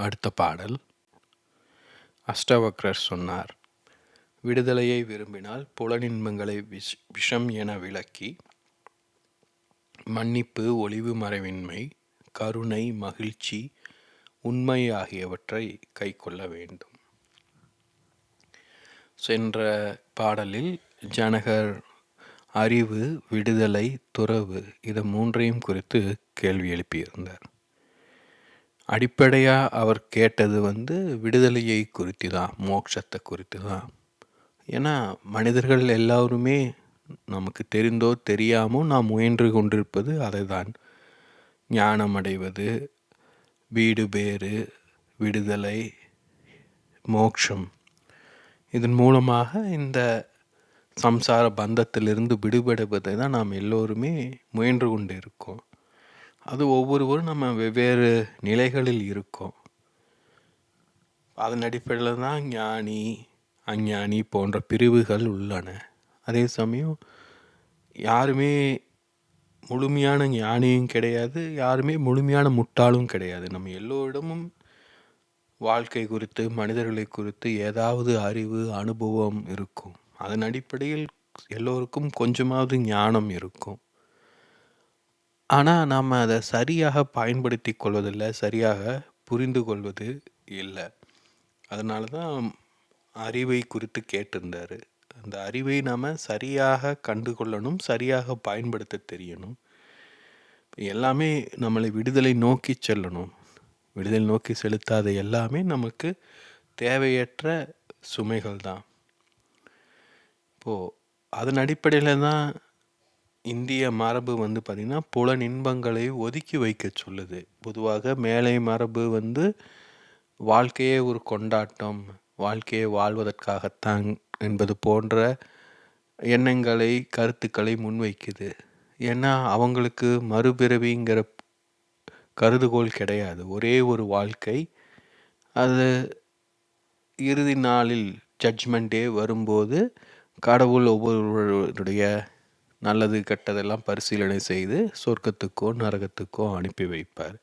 அடுத்த பாடல். அஷ்டவக்ரர் சொன்னார் விடுதலையை விரும்பினால் புலனின்பங்களை விஷ் விஷம் என விளக்கி மன்னிப்பு ஒளிவு மறைவின்மை கருணை மகிழ்ச்சி உண்மை ஆகியவற்றை கைக்கொள்ள வேண்டும். சென்ற பாடலில் ஜனகர் அறிவு விடுதலை துறவு இது மூன்றையும் குறித்து கேள்வி எழுப்பியிருந்தார். அடிப்படையாக அவர் கேட்டது வந்து விடுதலையை குறித்து தான் மோட்சத்தை குறித்து தான் ஏன்னா மனிதர்கள் எல்லாருமே நமக்கு தெரிந்தோ தெரியாமோ நாம் முயன்று கொண்டிருப்பது அதை தான் ஞானம் அடைவது வீடு பேறு விடுதலை மோட்சம். இதன் மூலமாக இந்த சம்சார பந்தத்திலிருந்து விடுபடுவதை தான் நாம் எல்லோருமே முயன்று கொண்டு இருக்கோம் அது ஒவ்வொருவரும் நம்ம வெவ்வேறு நிலைகளில் இருக்கோம். அதன் அடிப்படையில் தான் ஞானி அஞ்ஞானி போன்ற பிரிவுகள் உள்ளன. அதே சமயம் யாருமே முழுமையான ஞானியும் கிடையாது யாருமே முழுமையான முட்டாளும் கிடையாது. நம்ம எல்லோரிடமும் வாழ்க்கை குறித்து மனிதர்களை குறித்து ஏதாவது அறிவு அனுபவம் இருக்கும். அதன் அடிப்படையில் எல்லோருக்கும் கொஞ்சமாவது ஞானம் இருக்கும். ஆனால் நாம் அதை சரியாக பயன்படுத்தி கொள்வதில்லை சரியாக புரிந்து கொள்வது இல்லை. அதனால தான் அறிவை குறித்து கேட்டிருந்தார். அந்த அறிவை நாம் சரியாக கண்டு கொள்ளணும் சரியாக பயன்படுத்த தெரியணும். எல்லாமே நம்மளை விடுதலை நோக்கி செல்லணும். விடுதலை நோக்கி செலுத்தாத எல்லாமே நமக்கு தேவையற்ற சுமைகள் தான். இப்போது அதன் அடிப்படையில் தான் இந்திய மரபு வந்து பார்த்திங்கன்னா புல இன்பங்களை ஒதுக்கி வைக்க சொல்லுது. பொதுவாக மேலை மரபு வந்து வாழ்க்கையே ஒரு கொண்டாட்டம் வாழ்க்கையை வாழ்வதற்காகத்தான் என்பது போன்ற எண்ணங்களை கருத்துக்களை முன்வைக்குது. ஏன்னா அவங்களுக்கு மறுபிறவிங்கிற கருதுகோள் கிடையாது. ஒரே ஒரு வாழ்க்கை. அது இறுதி நாளில் ஜட்ஜ்மெண்ட் டே வரும்போது கடவுள் ஒவ்வொருவருடைய நல்லது கெட்டதெல்லாம் பரிசீலனை செய்து சொர்க்கத்துக்கோ நரகத்துக்கோ அனுப்பி வைப்பார்.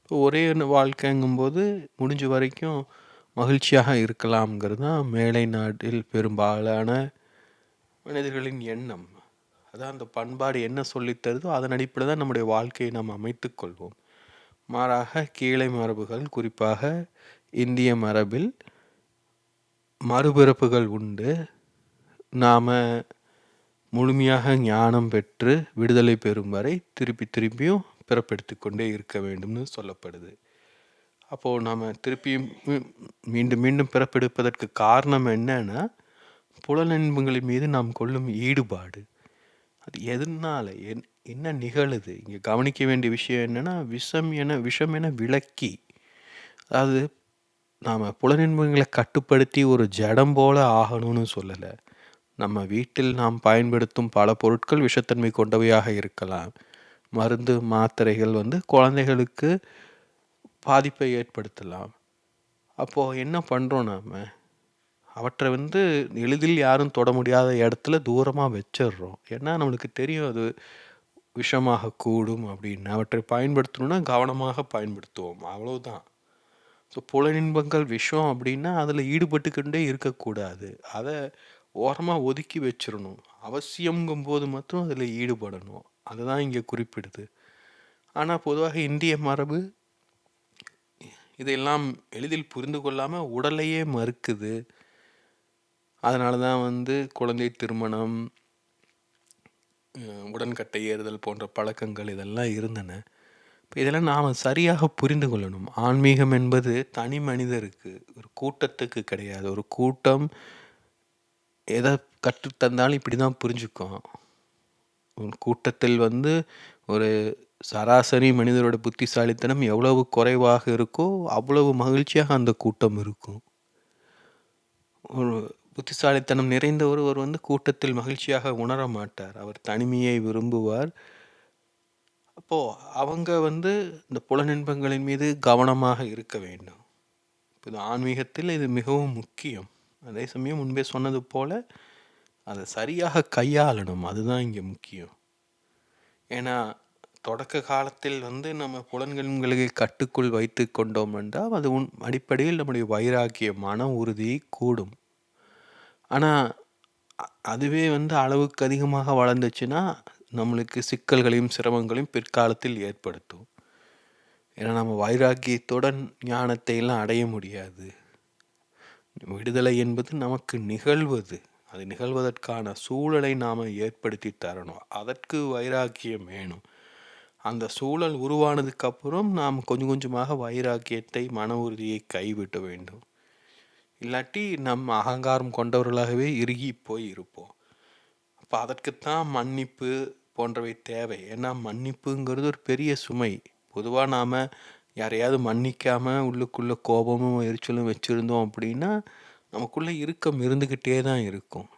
இப்போ ஒரே வாழ்க்கைங்கும்போது முடிஞ்ச வரைக்கும் மகிழ்ச்சியாக இருக்கலாம்ங்கிறது தான் மேலை நாட்டில் பெரும்பாலான மனிதர்களின் எண்ணம். அதான் அந்த பண்பாடு என்ன சொல்லித்தருதோ அதன் அடிப்படையில் தான் நம்முடைய வாழ்க்கையை நாம் அமைத்து கொள்வோம். மாறாக கீழே மரபுகள் குறிப்பாக இந்திய மரபில் மறுபிறப்புகள் உண்டு. நாம் முழுமையாக ஞானம் பெற்று விடுதலை பெறும் வரை திருப்பி திருப்பியும் பிறப்பெடுத்து கொண்டே இருக்க வேண்டும்னு சொல்லப்படுது. அப்போது நாம் திருப்பியும் மீண்டும் மீண்டும் பிறப்பெடுப்பதற்கு காரணம் என்னன்னா புலநண்பங்களின் மீது நாம் கொள்ளும் ஈடுபாடு. அது எதனால்? என் என்ன நிகழுது? இங்கே கவனிக்க வேண்டிய விஷயம் என்னென்னா விஷம் என விஷம் என விளக்கி. அதாவது நாம் புலனின்பங்களை கட்டுப்படுத்தி ஒரு ஜடம் போல ஆகணும்னு சொல்லலை. நம்ம வீட்டில் நாம் பயன்படுத்தும் பல பொருட்கள் விஷத்தன்மை கொண்டவையாக இருக்கலாம். மருந்து மாத்திரைகள் வந்து குழந்தைகளுக்கு பாதிப்பை ஏற்படுத்தலாம். அப்போது என்ன பண்ணுறோம் நாம்? அவற்றை வந்து எளிதில் யாரும் தொட முடியாத இடத்துல தூரமாக வச்சிடுறோம். ஏன்னா நம்மளுக்கு தெரியும் அது விஷமாக கூடும் அப்படின்னு. அவற்றை பயன்படுத்தணுன்னா கவனமாக பயன்படுத்துவோம். அவ்வளோதான் ஸோ புலனின்பங்கள் விஷம் அப்படின்னா அதில் ஈடுபட்டுக்கொண்டே இருக்கக்கூடாது. அதை ஓரமாக ஒதுக்கி வச்சிடணும் அவசியங்கும்போது மட்டும் அதில் ஈடுபடணும். அதுதான் இங்கே குறிப்பிடுது. ஆனால் பொதுவாக இந்திய மரபு இதையெல்லாம் எளிதில் புரிந்து கொள்ளாமல் உடலையே மறுக்குது. அதனால தான் வந்து குழந்தை திருமணம் உடன்கட்டை ஏறுதல் போன்ற பழக்கங்கள் இதெல்லாம் இருந்தன. இப்போ இதெல்லாம் நாம் சரியாக புரிந்து கொள்ளணும். ஆன்மீகம் என்பது தனி மனிதருக்கு ஒரு கூட்டத்துக்கு கிடையாது. ஒரு கூட்டம் எதை கற்றுத்தந்தாலும் இப்படி தான் புரிஞ்சுக்கும். கூட்டத்தில் வந்து ஒரு சராசரி மனிதரோட புத்திசாலித்தனம் எவ்வளவு குறைவாக இருக்கோ அவ்வளவு மகிழ்ச்சியாக அந்த கூட்டம் இருக்கும். ஒரு புத்திசாலித்தனம் நிறைந்த ஒருவர் வந்து கூட்டத்தில் மகிழ்ச்சியாக உணர மாட்டார். அவர் தனிமையை விரும்புவார். அப்போது அவங்க வந்து இந்த புலனின்பங்களின் மீது கவனமாக இருக்க வேண்டும். இப்போ ஆன்மீகத்தில் இது மிகவும் முக்கியம். அதே சமயம் முன்பே சொன்னது போல் அதை சரியாக கையாளணும். அதுதான் இங்கே முக்கியம். ஏன்னா தொடக்க காலத்தில் வந்து நம்ம புலன்களை கட்டுக்குள் வைத்து கொண்டோம் என்றால் அது உன் அடிப்படையில் நம்முடைய வைராக்கிய மன உறுதி கூடும். ஆனால் அதுவே வந்து அளவுக்கு அதிகமாக வளர்ந்துச்சுன்னா நம்மளுக்கு சிக்கல்களையும் சிரமங்களையும் பிற்காலத்தில் ஏற்படுத்தும். ஏன்னா நம்ம வைராக்கியத்துடன் ஞானத்தை எல்லாம் அடைய முடியாது. விடுதலை என்பது நமக்கு நிகழ்வது. அது நிகழ்வதற்கான சூழலை நாம் ஏற்படுத்தி தரணும். அதற்கு வைராக்கியம் வேணும். அந்த சூழல் உருவானதுக்கப்புறம் நாம் கொஞ்சம் கொஞ்சமாக வைராக்கியத்தை மன உறுதியை கைவிட்ட வேண்டும். இல்லாட்டி நம்ம அகங்காரம் கொண்டவர்களாகவே இறுகி போய் இருப்போம். அப்போ அதற்குத்தான் மன்னிப்பு போன்றவை தேவை. ஏன்னா மன்னிப்புங்கிறது ஒரு பெரிய சுமை. பொதுவாக நாம் யாரையாவது மன்னிக்காமல் உள்ளுக்குள்ளே கோபமும் எரிச்சலும் வச்சுருந்தோம் அப்படின்னா நமக்குள்ளே இறுக்கம் இருந்துக்கிட்டே தான் இருக்கும்.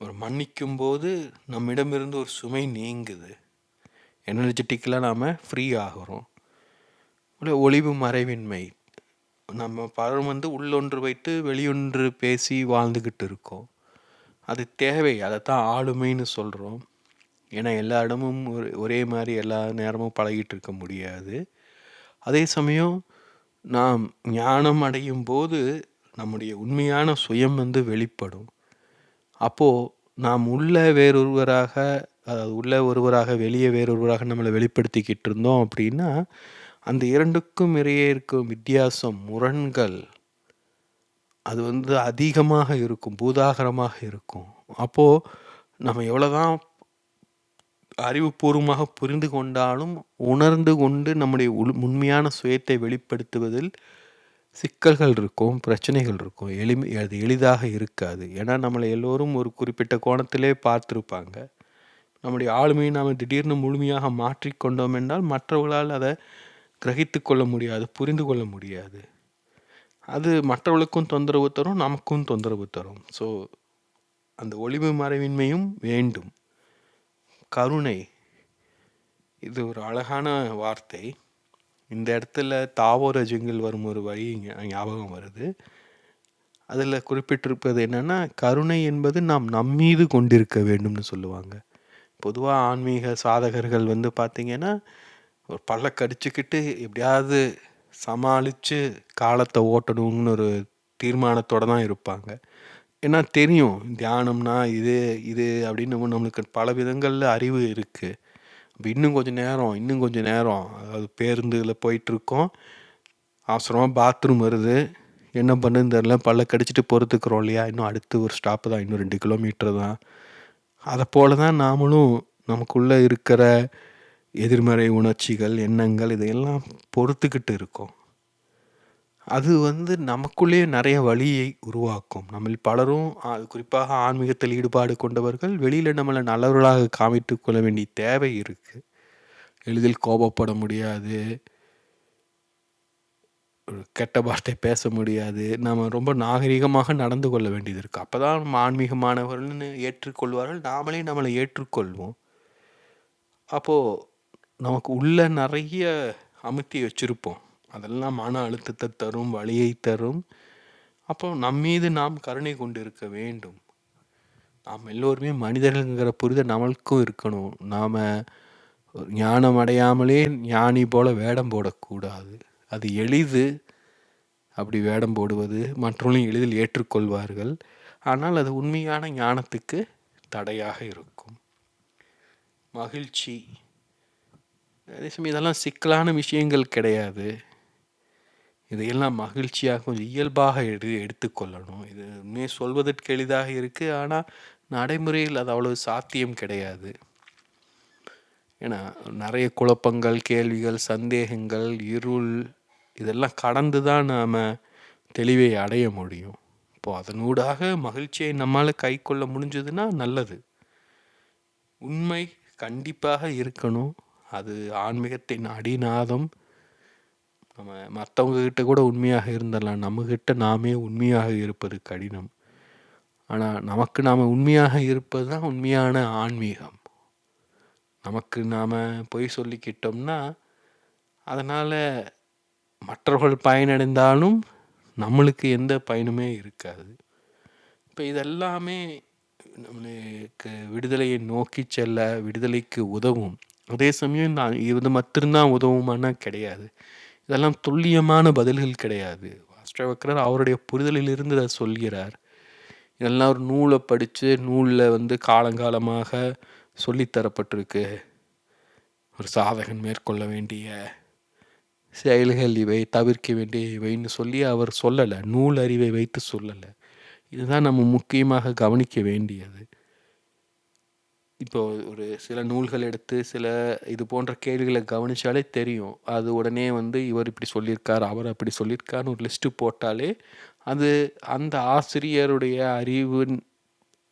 ஒரு மன்னிக்கும் போது நம்மிடமிருந்து ஒரு சுமை நீங்குது. எனர்ஜெட்டிக்கலாக நாம் ஃப்ரீ ஆகிறோம். ஒளிவு மறைவின்மை. நம்ம பலரும் வந்து உள்ளொன்று வைத்து வெளியொன்று பேசி வாழ்ந்துக்கிட்டு இருக்கோம். அது தேவை. அதை தான் ஆளுமைன்னு சொல்கிறோம் ஏன்னா எல்லா இடமும் ஒரு ஒரே மாதிரி எல்லா நேரமும் பழகிட்டு இருக்க முடியாது. அதே சமயம் நாம் ஞானம் அடையும் போது நம்முடைய உண்மையான சுயம் வந்து வெளிப்படும். அப்போது நாம் உள்ள வேறொருவராக அதாவது உள்ள ஒருவராக வெளியே வேறொருவராக நம்மளை வெளிப்படுத்திக்கிட்டு இருந்தோம் அப்படின்னா அந்த இரண்டுக்கும் இடையே இருக்கும் வித்தியாசம் முரண்கள் அது வந்து அதிகமாக இருக்கும் பூதாகரமாக இருக்கும். அப்போது நம்ம எவ்வளோதான் அறிவுபூர்வமாக புரிந்து கொண்டாலும் உணர்ந்து கொண்டு நம்முடைய உள் உண்மையான சுயத்தை வெளிப்படுத்துவதில் சிக்கல்கள் இருக்கும் பிரச்சனைகள் இருக்கும். எளிமை அது எளிதாக இருக்காது. ஏன்னா நம்மளை எல்லோரும் ஒரு குறிப்பிட்ட கோணத்திலே பார்த்துருப்பாங்க. நம்முடைய ஆளுமையை நாம் திடீர்னு முழுமையாக மாற்றிக்கொண்டோம் என்றால் மற்றவர்களால் அதை கிரகித்து கொள்ள முடியாது புரிந்து கொள்ள முடியாது. அது மற்றவர்களுக்கும் தொந்தரவு தரும் நமக்கும் தொந்தரவு தரும். ஸோ அந்த ஒளிவு மறைவின்மையும் வேண்டும். கருணை. இது ஒரு அழகான வார்த்தை. இந்த இடத்துல தாவோர ஜிங்கில் வரும் ஒரு வரி ஞாபகம் வருது. அதில் குறிப்பிட்டிருப்பது என்னென்னா கருணை என்பது நாம் நம்மீது கொண்டிருக்க வேண்டும்னு சொல்லுவாங்க. பொதுவாக ஆன்மீக சாதகர்கள் வந்து பார்த்திங்கன்னா ஒரு பல்ல கடிச்சுக்கிட்டு எப்படியாவது சமாளித்து காலத்தை ஓட்டணும்னு ஒரு தீர்மானத்தோடு தான் இருப்பாங்க. ஏன்னா தெரியும் தியானம்னா இது இது அப்படின்னு நம்மளுக்கு பல விதங்களில் அறிவு இருக்குது அப்போ இன்னும் கொஞ்சம் நேரம் இன்னும் கொஞ்சம் நேரம் அதாவது பேருந்தில் போயிட்டுருக்கோம். அவசரமாக பாத்ரூம் வருது. என்ன பண்ணுன்னு தெரில பல்ல கடிச்சிட்டு போகிறதுக்குறோம் இல்லையா? இன்னும் அடுத்து ஒரு ஸ்டாப்பு தான். இன்னும் ரெண்டு கிலோமீட்டர் தான். அதை போல தான் நாமளும் நமக்குள்ளே இருக்கிற எதிர்மறை உணர்ச்சிகள் எண்ணங்கள் இதையெல்லாம் பொறுத்துக்கிட்டு இருக்கோம். அது வந்து நமக்குள்ளேயே நிறைய வழியை உருவாக்கும். நம்மில் பலரும் குறிப்பாக ஆன்மீகத்தில் ஈடுபாடு கொண்டவர்கள் வெளியில் நம்மளை நல்லவர்களாக காமித்து கொள்ள வேண்டிய தேவை இருக்குது எளிதில் கோபப்பட முடியாது. கெட்ட வார்த்தை பேச முடியாது. நாம் ரொம்ப நாகரிகமாக நடந்து கொள்ள வேண்டியது இருக்குது அப்போ தான் நம்ம ஆன்மீகமானவர்கள்னு ஏற்றுக்கொள்வார்கள். நாமளே நம்மளை ஏற்றுக்கொள்வோம். அப்போது நமக்கு உள்ள நிறைய அமுத்தி வச்சுருப்போம். அதெல்லாம் மன அழுத்தத்தை தரும் வழியை தரும். அப்போ நம்மீது நாம் கருணை கொண்டு இருக்க வேண்டும். நாம் எல்லோருமே மனிதர்கள்ங்கிற புரிதல் நம்மளுக்கும் இருக்கணும். நாம் ஞானம் அடையாமலே ஞானி போல வேடம் போடக்கூடாது. அது எளிது. அப்படி வேடம் போடுவது மற்றவர்களும் எளிதில் ஏற்றுக்கொள்வார்கள். ஆனால் அது உண்மையான ஞானத்துக்கு தடையாக இருக்கும். மகிழ்ச்சி. அதே சமயம் இதெல்லாம் சிக்கலான விஷயங்கள் கிடையாது. இதையெல்லாம் மகிழ்ச்சியாக கொஞ்சம் இயல்பாக எடு எடுத்துக்கொள்ளணும். இது உண்மையை சொல்வதற்கு எளிதாக இருக்குது ஆனால் நடைமுறையில் அது அவ்வளவு சாத்தியம் கிடையாது. ஏன்னா நிறைய குழப்பங்கள் கேள்விகள் சந்தேகங்கள் இருள் இதெல்லாம் கடந்து தான் நாம் தெளிவை அடைய முடியும். இப்போது அதனூடாக மகிழ்ச்சியை நம்மால் கை கொள்ள முடிஞ்சதுன்னா நல்லது. உண்மை கண்டிப்பாக இருக்கணும். அது ஆன்மீகத்தின் அடிநாதம். நம்ம மற்றவங்கக்கிட்ட கூட உண்மையாக இருந்துடலாம் நம்மக்கிட்ட நாமே உண்மையாக இருப்பது கடினம். ஆனால் நமக்கு நாம் உண்மையாக இருப்பது தான் உண்மையான ஆன்மீகம். நமக்கு நாம் பொய் சொல்லிக்கிட்டோம்னா அதனால் மற்றவர்கள் பயனடைந்தாலும் நம்மளுக்கு எந்த பயனுமே இருக்காது. இப்போ இதெல்லாமே நம்மளுக்கு விடுதலையை நோக்கி செல்ல விடுதலைக்கு உதவும். அதே சமயம் நான் இது மட்டும்தான் உதவுமானா கிடையாது. இதெல்லாம் துல்லியமான பதில்கள் கிடையாது. அஷ்டவக்கரர் அவருடைய புரிதலிலிருந்து அதை சொல்கிறார். இதெல்லாம் ஒரு நூலை படித்து நூலில் வந்து காலங்காலமாக சொல்லித்தரப்பட்டிருக்கு ஒரு சாதகன் மேற்கொள்ள வேண்டிய செயல்கள் இவை தவிர்க்க வேண்டிய இவைன்னு சொல்லி அவர் சொல்லலை. நூல் அறிவை வைத்து சொல்லலை. இதுதான் நம்ம முக்கியமாக கவனிக்க வேண்டியது. இப்போ ஒரு சில நூல்கள் எடுத்து சில இது போன்ற கேள்விகளை கவனிச்சாலே தெரியும். அது உடனே வந்து இவர் இப்படி சொல்லியிருக்கார் அவர் அப்படி சொல்லியிருக்காருன்னு ஒரு லிஸ்ட்டு போட்டாலே அது அந்த ஆசிரியருடைய அறிவின்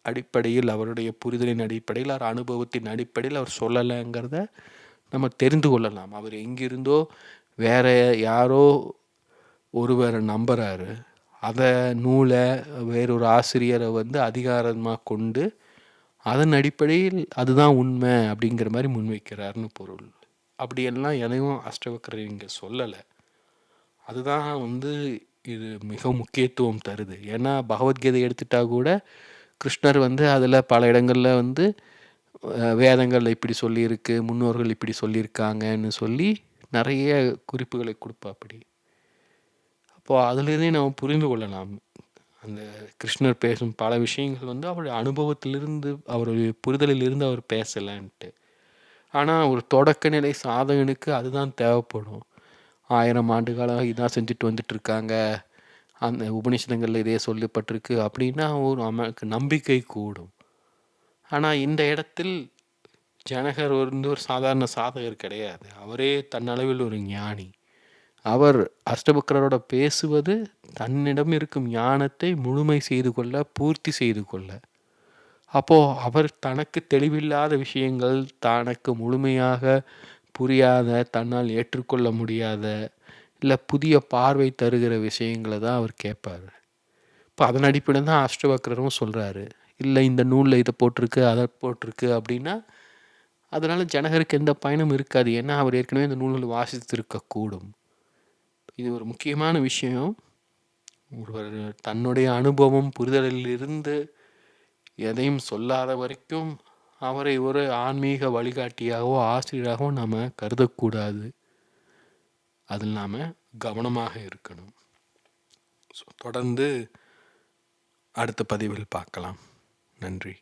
அடிப்படையில் அவருடைய புரிதலின் அடிப்படையில் அவர் அனுபவத்தின் அடிப்படையில் அவர் சொல்லலைங்கிறத நம்ம தெரிந்து கொள்ளலாம். அவர் எங்கிருந்தோ வேற யாரோ ஒருவரை நம்புகிறாரு அதை நூலை வேறொரு ஆசிரியரை வந்து அதிகாரமாக கொண்டு அதன் அடிப்படையில் அதுதான் உண்மை அப்படிங்கிற மாதிரி முன்வைக்கிறாருன்னு பொருள். அப்படியெல்லாம் எதையும் அஷ்டவக்கரை இங்கே சொல்லலை. அதுதான் வந்து இது மிக முக்கியத்துவம் தருது. ஏன்னா பகவத்கீதை எடுத்துட்டா கூட கிருஷ்ணர் வந்து அதில் பல இடங்களில் வந்து வேதங்கள் இப்படி சொல்லியிருக்கு முன்னோர்கள் இப்படி சொல்லியிருக்காங்கன்னு சொல்லி நிறைய குறிப்புகளை கொடுப்பா அப்படி அப்போது அதுலேருந்தே நம்ம புரிந்து கொள்ளலாம். அந்த கிருஷ்ணர் பேசும் பல விஷயங்கள் வந்து அவருடைய அனுபவத்திலிருந்து அவருடைய புரிதலிலிருந்து அவர் பேசலைன்ட்டு. ஆனால் ஒரு தொடக்க நிலை சாதகனுக்கு அதுதான் தேவைப்படும். ஆயிரம் ஆண்டுகளாக இதான் செஞ்சுட்டு வந்துட்டுருக்காங்க. அந்த உபநிஷதங்களில் இதே சொல்லப்பட்டிருக்கு அப்படின்னா ஒரு அவனுக்கு நம்பிக்கை கூடும். ஆனால் இந்த இடத்தில் ஜனகர் வந்து ஒரு சாதாரண சாதகர் கிடையாது. அவரே தன்னளவில் ஒரு ஞானி. அவர் அஷ்டபக்கரோட பேசுவது தன்னிடம் இருக்கும் ஞானத்தை முழுமை செய்து கொள்ள பூர்த்தி செய்து கொள்ள. அப்போது அவர் தனக்கு தெளிவில்லாத விஷயங்கள் தனக்கு முழுமையாக புரியாத தன்னால் ஏற்றுக்கொள்ள முடியாத இல்லை புதிய பார்வை தருகிற விஷயங்களை தான் அவர் கேட்பார். இப்போ அதன் அடிப்படையில் தான் அஷ்டவக்கரரும் சொல்கிறாரு இல்லை இந்த நூலில் இதை போட்டிருக்கு அதை போட்டிருக்கு அப்படின்னா அதனால் ஜனகருக்கு எந்த பயனும் இருக்காது. ஏன்னா அவர் ஏற்கனவே இந்த நூல்கள் வாசித்திருக்கக்கூடும். இது ஒரு முக்கியமான விஷயம். ஒருவர் தன்னுடைய அனுபவம் புரிதலில் இருந்து எதையும் சொல்லாத வரைக்கும் அவரை ஒரு ஆன்மீக வழிகாட்டியாகவோ ஆசிரியராகவோ நாம் கருதக்கூடாது. அதில் நாம் கவனமாக இருக்கணும். ஸோ தொடர்ந்து அடுத்த பதிவில் பார்க்கலாம். நன்றி.